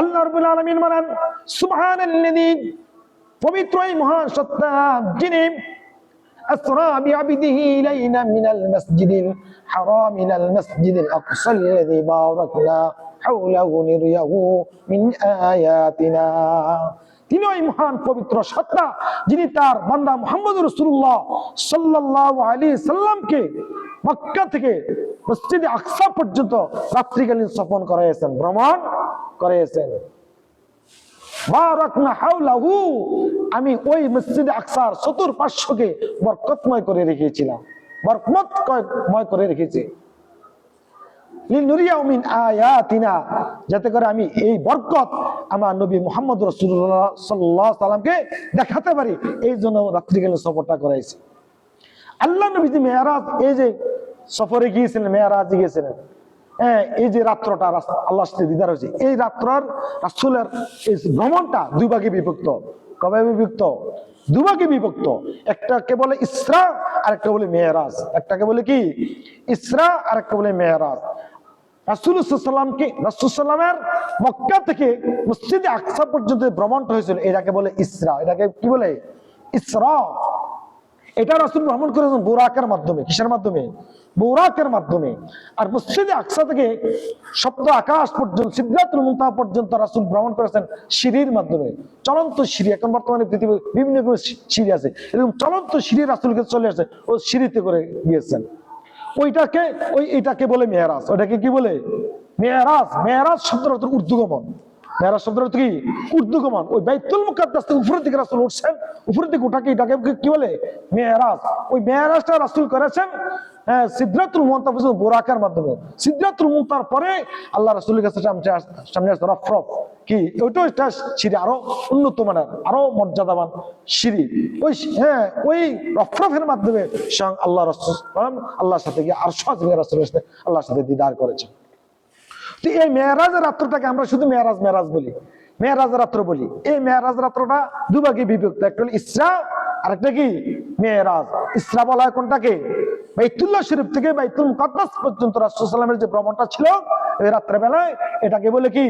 আল্লাহ রাব্বুল আলামিন বলেন সুবহানাল্লাযী পবিত্র এই মহান সত্তা যিনি أسرى بعبده ليلا من المسجد الحرام إلى المسجد الأقصى الذي باركنا حوله لنريه من آياتنا তিনি ওই মহান পবিত্র সত্তা যিনি তার বান্দা মোহাম্মদ রসুল্লাহ সাল্লাহ আলী সাল্লামকে মক্কা থেকে মসজিদে আকসা পর্যন্ত রাত্রিকালীন সফন করাইয়েছেন ভ্রমণ হাওলাহু, আমি ওই মসজিদে আকসার চতুর্পার্শ্বকে বরকতময় করে রেখেছিলাম। বরকতময় করে রেখেছি। যাতে করে আমি এই বরকত আমার নবী মোহাম্মদ সাল্লামকে দেখাতে পারি। এই জন্য রাত্রি রাত্রিকালীন সফরটা করাইছি। আল্লাহ নবী মেয়ারাজ এই যে সফরে গিয়েছিলেন মেয়ারাজ গিয়েছিলেন। হ্যাঁ এই যে রাত্রটা আল্লাহর দিদার হয়েছে। এই রাত্রর রাসুলের এই ভ্রমণটা দুই বিভক্ত। কবে বিভক্ত? দুভাগে বিভক্ত। একটাকে বলে ইসরা আর একটা বলে মেয়েরাজ। একটাকে বলে কি? ইসরা আর একটা বলে মেয়েরাজ। রাসুল সাল্লামকে রাসুল সাল্লামের মক্কা থেকে মসজিদে আকসা পর্যন্ত ভ্রমণটা হয়েছিল, এটাকে বলে ইসরা। এটাকে কি বলে? ইসরা। এটা রাসুল ভ্রমণ করেছেন বোরাকের মাধ্যমে, কিসের মাধ্যমে? বোরাকের মাধ্যমে। আর মসজিদে আকসা থেকে সপ্ত আকাশ পর্যন্ত সিদ্ধাতুল মুন্তাহা পর্যন্ত রাসুল ভ্রমণ করেছেন সিঁড়ির মাধ্যমে। চলন্ত সিঁড়ি, এখন বর্তমানে পৃথিবীর বিভিন্ন রকমের সিঁড়ি আছে। এরকম চলন্ত সিঁড়ি রাসুলকে চলে আসে, ও সিঁড়িতে করে গিয়েছেন। ওইটাকে, ওই এটাকে বলে মেয়ারাজ ওইটাকে কি বলে? মেয়ারাজ মেয়ারাজ শব্দের অর্থ অর্থ কি? ওই বাইতুল মুকাদ্দাস থেকে উপরের দিকে উঠছেন। উপরের দিকে কি- বলে? ওই করেছেন হ্যাঁ বোরাকার মাধ্যমে। পরে আল্লাহ কাছে সামনে আস- সামনে আসছে রফরফ। কি? ওইটা সিঁড়ি আরও উন্নত মানের, আরও মর্যাদাবান সিঁড়ি। ওই হ্যাঁ ওই রফরফের মাধ্যমে স্বয়ং আল্লাহ রসুল আল্লাহর সাথে গিয়ে আর সাথে আল্লাহর সাথে দিদার করেছেন। এই মেয়েরাজের রাত্রটাকে আমরা শুধু মেয়েরাজ মেয়েরাজ বলি। মেয়েরাজ রাত্র বলি। এই মেয়েরাজ রাত্রটা দুভাগে বিভক্ত। একটা হলো ইসরা আর একটা কি? মেয়েরাজ। ইসরা বলা হয় কোনটাকে? বাইতুল্লাহ শরীফ থেকে বাইতুল মুকাদ্দাস পর্যন্ত রাসূলুল্লাহের যে ভ্রমণটা ছিল এই রাত্রে বেলায় এটাকে বলে কি?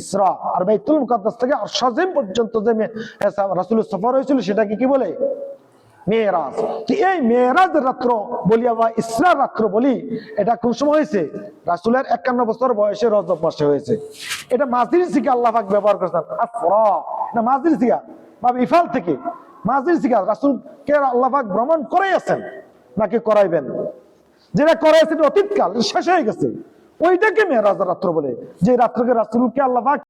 ইসরা। আর বাইতুল মুকাদ্দাস থেকে আরশাজিম পর্যন্ত যে রাসূলের সফর হয়েছিল, সেটাকে কি বলে? মেয়েরাজ। এই মেয়েরাজ রাত্র বলি বা ইসরা রাত্র বলি? এটা কোন সময় হয়েছে? রাসুলের একান্ন বছর বয়সে রজব মাসে হয়েছে। এটা মাঝির সিকা আল্লাহ পাক ব্যবহার করেছেন। সিকা বা ইফাল থেকে। আল্লাহ পাক ভ্রমণ করাই আছেন, নাকি করাইবেন? যেটা করাইছেন অতীতকাল শেষ হয়ে গেছে। ওইটাকে মেয়েরাজ রাত্র বলে। যে রাত্রকে রাসুলকে আল্লাহ পাক